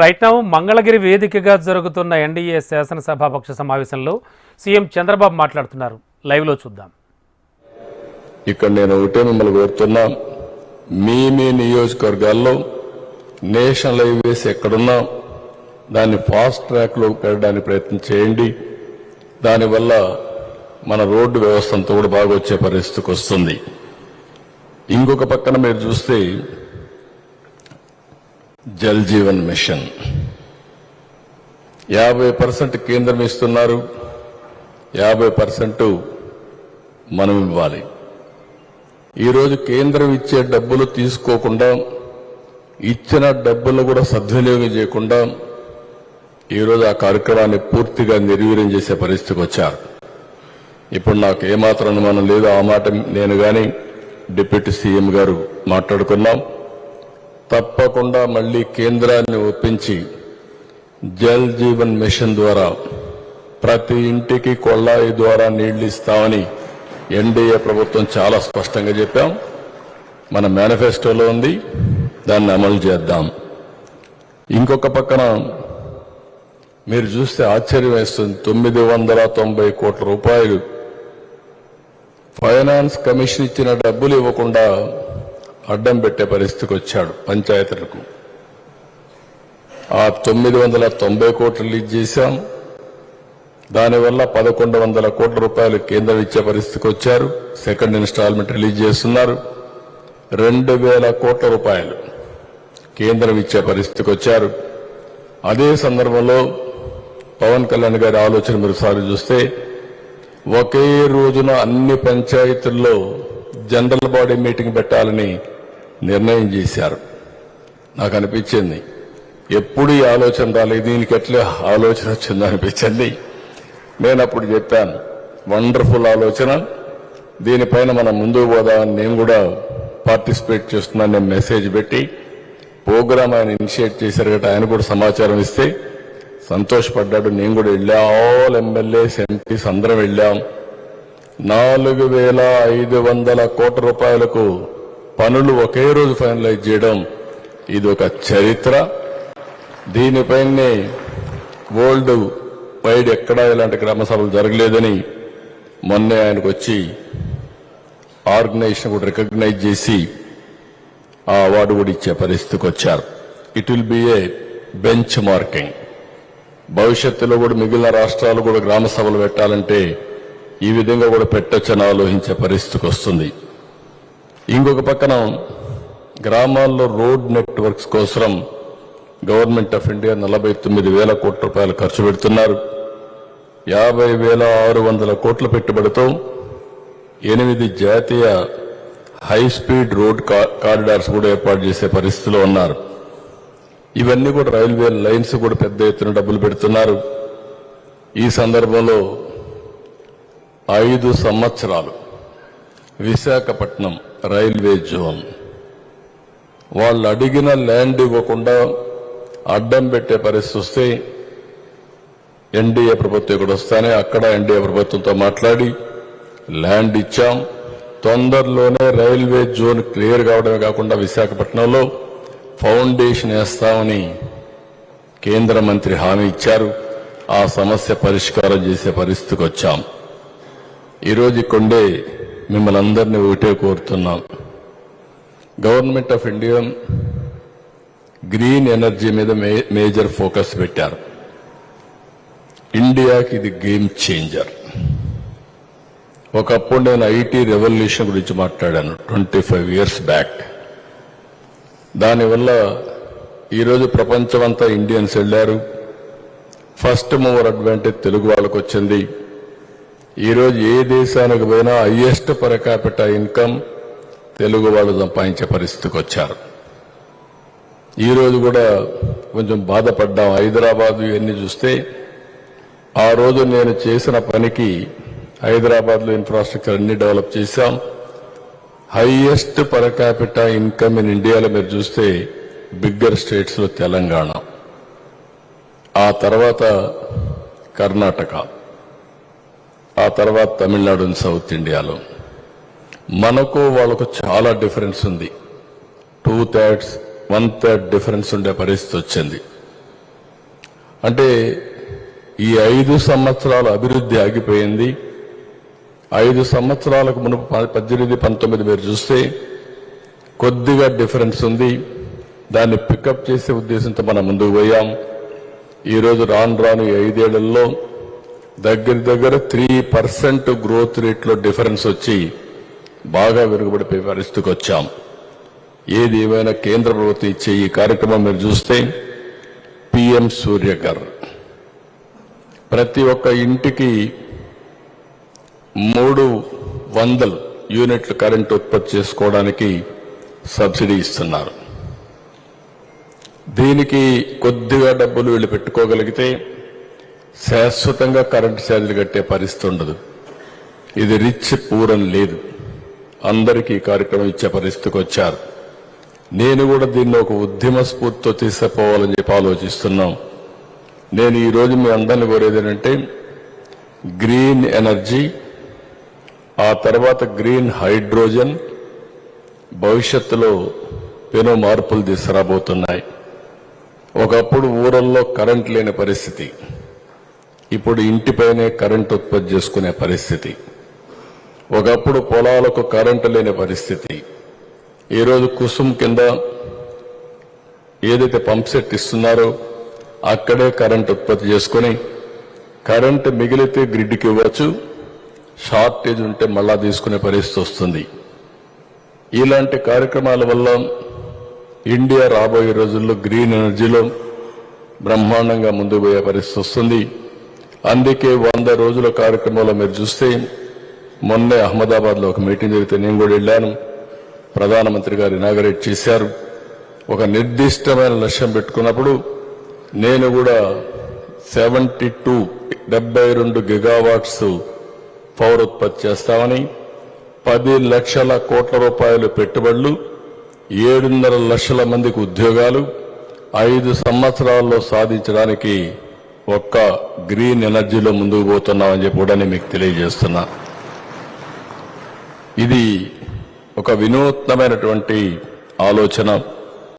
Right now Mangalagiri వేదికగా జరుగుతున్న NDA శాసనసభాపక్ష సమావేశంలో సీఎం చంద్రబాబు మాట్లాడుతున్నారు. లైవ్లో చూద్దాం. ఇక్కడ నేను ఒకటే మిమ్మల్ని కోరుతున్నా మీ మీ నియోజకవర్గాల్లో నేషనల్ హైవేస్ ఎక్కడున్నా దాన్ని ఫాస్ట్ ట్రాక్లో పెట్టడానికి ప్రయత్నం చేయండి. దానివల్ల మన రోడ్డు వ్యవస్థ అంతా కూడా బాగా వచ్చే పరిస్థితికి వస్తుంది. ఇంకొక పక్కన మీరు చూస్తే జల్ జీవన్ మిషన్. యాభై పర్సెంట్ కేంద్రం ఇస్తున్నారు. యాభై పర్సెంట్ మనం ఇవ్వాలి. ఈరోజు కేంద్రం ఇచ్చే డబ్బులు తీసుకోకుండా ఇచ్చిన డబ్బులు కూడా సద్వినియోగం చేయకుండా ఈరోజు ఆ కార్యక్రమాన్ని పూర్తిగా నిర్వీర్యం చేసే పరిస్థితికి వచ్చారు. ఇప్పుడు నాకు ఏమాత్రం అనుమానం లేదు. ఆ మాట నేను కానీ డిప్యూటీ సీఎం గారు మాట్లాడుకున్నాం. తప్పకుండా మళ్ళీ కేంద్రాన్ని ఒప్పించి జల్ జీవన్ మిషన్ ద్వారా ప్రతి ఇంటికి కొళ్ళాయి ద్వారా నీళ్ళు ఇస్తామని ఎన్డీఏ ప్రభుత్వం చాలా స్పష్టంగా చెప్పాం. మన మేనిఫెస్టోలో ఉంది. దాన్ని అమలు చేద్దాం. ఇంకొక పక్కన మీరు చూస్తే ఆశ్చర్యం వేస్తుంది. తొమ్మిది వందల తొంభై కోట్ల రూపాయలు. ఫైనాన్స్ కమిషన్ ఇచ్చిన డబ్బులు ఇవ్వకుండా అడ్డం పెట్టే పరిస్థితికి వచ్చాడు పంచాయతీలకు. ఆ తొమ్మిది వందల తొంభై కోట్లు రిలీజ్ చేశాం. దానివల్ల పదకొండు వందల కోట్ల రూపాయలు కేంద్రం ఇచ్చే పరిస్థితికి వచ్చారు. సెకండ్ ఇన్స్టాల్మెంట్ రిలీజ్ చేస్తున్నారు. రెండు వేల కోట్ల రూపాయలు కేంద్రం ఇచ్చే పరిస్థితికి వచ్చారు. అదే సందర్భంలో పవన్ కళ్యాణ్ గారి ఆలోచన మీరు సారి చూస్తే ఒకే రోజున అన్ని పంచాయతీల్లో జనరల్ బాడీ మీటింగ్ పెట్టాలని నిర్ణయం చేశారు. నాకు అనిపించింది. ఎప్పుడు ఈ ఆలోచన రాలేదు. దీనికి ఎట్లా ఆలోచన వచ్చిందో అనిపించింది. నేను అప్పుడు చెప్పాను వండర్ఫుల్ ఆలోచన. దీనిపైన మనం ముందుకు పోదామని నేను కూడా పార్టిసిపేట్ చేస్తున్నాను. నేను మెసేజ్ పెట్టి ప్రోగ్రామ్ ఆయన ఇనిషియేట్ చేశారు కదా ఆయన కూడా సమాచారం ఇస్తే. సంతోషపడ్డాడు. నేను కూడా వెళ్ళా. ఆల్ ఎమ్మెల్యేస్ ఎంపీస్ అందరం వెళ్ళాం. నాలుగు వేల ఐదు వందల కోట్ల రూపాయలకు పనులు ఒకే రోజు ఫైనలైజ్ చేయడం ఇది ఒక చరిత్ర. దీనిపైనే వరల్డ్ వైడ్ ఎక్కడా ఇలాంటి గ్రామ సభలు జరగలేదని మొన్నే ఆయనకు వచ్చి ఆర్గనైజేషన్ కూడా రికగ్నైజ్ చేసి ఆ అవార్డు కూడా ఇచ్చే పరిస్థితికి వచ్చారు it will be a benchmarking భవిష్యత్తులో కూడా మిగిలిన రాష్ట్రాలు కూడా గ్రామ సభలు పెట్టాలంటే ఈ విధంగా కూడా పెట్టొచ్చని ఆలోచించే పరిస్థితికి వస్తుంది ఇంకొక పక్కన గ్రామాల్లో రోడ్ నెట్వర్క్స్ కోసం గవర్నమెంట్ ఆఫ్ ఇండియా నలభై తొమ్మిది వేల కోట్ల రూపాయలు ఖర్చు పెడుతున్నారు. యాభై వేల ఆరు వందల కోట్ల పెట్టుబడితో ఎనిమిది జాతీయ హై స్పీడ్ రోడ్ కారిడార్స్ కూడా ఏర్పాటు చేసే పరిస్థితిలో ఉన్నారు. ఇవన్నీ కూడా రైల్వే లైన్స్ కూడా పెద్ద ఎత్తున డబ్బులు పెడుతున్నారు. ఈ సందర్భంలో ఐదు సంవత్సరాలు విశాఖపట్నం రైల్వే జోన్. వాళ్ళు అడిగిన ల్యాండ్ ఇవ్వకుండా అడ్డం పెట్టే పరిస్థితి వస్తే ఎన్డీఏ ప్రభుత్వం ఇక్కడ వస్తానే అక్కడ ఎన్డీఏ ప్రభుత్వంతో మాట్లాడి ల్యాండ్ ఇచ్చాం. తొందరలోనే రైల్వే జోన్ క్లియర్ కావడమే కాకుండా విశాఖపట్నంలో ఫౌండేషన్ వేస్తామని కేంద్ర మంత్రి హామీ ఇచ్చారు. ఆ సమస్య పరిష్కారం చేసే పరిస్థితికి వచ్చాం. ఈరోజు ఇక్కడే మిమ్మల్ని అందరినీ ఒకటే కోరుతున్నాం. Government of India green energy మీద మే- మేజర్ ఫోకస్ పెట్టారు. ఇండియాకి ఇది గేమ్ చేంజర్ ఒకప్పుడు నేను ఐటీ రెవల్యూషన్ గురించి మాట్లాడాను ట్వంటీ ఫైవ్ ఇయర్స్ బ్యాక్ దానివల్ల ఈరోజు ప్రపంచమంతా ఇండియన్స్ వెళ్ళారు. ఫస్ట్ మూవర్ అడ్వాంటేజ్ తెలుగు వాళ్ళకు వచ్చింది ఈరోజు ఏ దేశానికి పోయినా హయ్యెస్ట్ పర్ ఇన్కమ్ తెలుగు వాళ్ళు సంపాదించే పరిస్థితికి వచ్చారు. ఈరోజు కూడా కొంచెం బాధపడ్డాం. హైదరాబాద్ ఇవన్నీ చూస్తే ఆ రోజు నేను చేసిన పనికి హైదరాబాద్లో ఇన్ఫ్రాస్ట్రక్చర్ అన్ని డెవలప్ చేశాం. హైయెస్ట్ పర్ ఇన్కమ్ ఇన్ ఇండియాలో మీరు చూస్తే బిగ్గర్ స్టేట్స్లో తెలంగాణ. ఆ తర్వాత కర్ణాటక. ఆ తర్వాత తమిళనాడు సౌత్ ఇండియాలో. మనకు వాళ్ళకు చాలా డిఫరెన్స్ ఉంది. Two thirds one third difference ఉండే పరిస్థితి వచ్చింది. అంటే ఈ ఐదు సంవత్సరాల అభివృద్ధి ఆగిపోయింది. ఐదు సంవత్సరాలకు మునుపు పద్దెనిమిది పంతొమ్మిది మీరు చూస్తే కొద్దిగా డిఫరెన్స్ ఉంది. దాన్ని పికప్ చేసే ఉద్దేశంతో మనం ముందుకు పోయాం. ఈరోజు రాను రాను ఈ ఐదేళ్ళలో దగ్గర దగ్గర త్రీ పర్సెంట్ గ్రోత్ రేట్లో డిఫరెన్స్ వచ్చి బాగా వెనుకబడిపోయే పరిస్థితికి వచ్చాం. ఏది ఏమైనా కేంద్ర ప్రభుత్వం ఇచ్చే ఈ కార్యక్రమం మీరు చూస్తే పిఎం సూర్యకర్ ప్రతి ఒక్క ఇంటికి మూడు వందలు యూనిట్లు కరెంట్ ఉత్పత్తి చేసుకోవడానికి సబ్సిడీ ఇస్తున్నారు. దీనికి కొద్దిగా డబ్బులు వీళ్ళు పెట్టుకోగలిగితే శాశ్వతంగా కరెంటు ఛార్జీలు కట్టే పరిస్థితి ఉండదు. ఇది రిచ్ పూరం లేదు. అందరికీ ఈ కార్యక్రమం ఇచ్చే పరిస్థితికి వచ్చారు. నేను కూడా దీన్ని ఒక ఉద్యమ స్ఫూర్తితో తీసుకుపోవాలని చెప్పి ఆలోచిస్తున్నాం. నేను ఈరోజు మీ అందరిని కోరేది ఏంటంటే గ్రీన్ ఎనర్జీ ఆ తర్వాత గ్రీన్ హైడ్రోజన్ భవిష్యత్తులో పెను మార్పులు తీసుకురాబోతున్నాయి. ఒకప్పుడు ఊరల్లో కరెంట్ లేని పరిస్థితి. ఇప్పుడు ఇంటిపైనే కరెంట్ ఉత్పత్తి చేసుకునే పరిస్థితి. ఒకప్పుడు పొలాలకు కరెంటు లేని పరిస్థితి. ఈరోజు కుసుమ్ కింద ఏదైతే పంప్ సెట్ ఇస్తున్నారో అక్కడే కరెంట్ ఉత్పత్తి చేసుకుని కరెంట్ మిగిలితే గ్రిడ్కి ఇవ్వచ్చు షార్టేజ్ ఉంటే మళ్ళా తీసుకునే పరిస్థితి వస్తుంది. ఇలాంటి కార్యక్రమాల వల్ల ఇండియా రాబోయే రోజుల్లో గ్రీన్ ఎనర్జీలో బ్రహ్మాండంగా ముందుకు పోయే పరిస్థితి వస్తుంది. అందుకే వంద రోజుల కార్యక్రమంలో మీరు చూస్తే మొన్నే అహ్మదాబాద్లో ఒక మీటింగ్ జరిగితే నేను కూడా వెళ్ళాను. ప్రధానమంత్రి గారు ఇనాగరేట్ చేశారు. ఒక నిర్దిష్టమైన లక్ష్యం పెట్టుకున్నప్పుడు నేను కూడా సెవెంటీ టూ డెబ్బై రెండు గిగావాట్స్ పవర్ ఉత్పత్తి చేస్తామని పది లక్షల కోట్ల రూపాయలు పెట్టుబడులు ఏడున్నర లక్షల మందికి ఉద్యోగాలు ఐదు సంవత్సరాల్లో సాధించడానికి ఒక్క గ్రీన్ ఎనర్జీలో ముందుకు పోతున్నామని చెప్పి కూడా నేను మీకు తెలియజేస్తున్నా. ఇది ఒక వినూత్నమైనటువంటి ఆలోచన.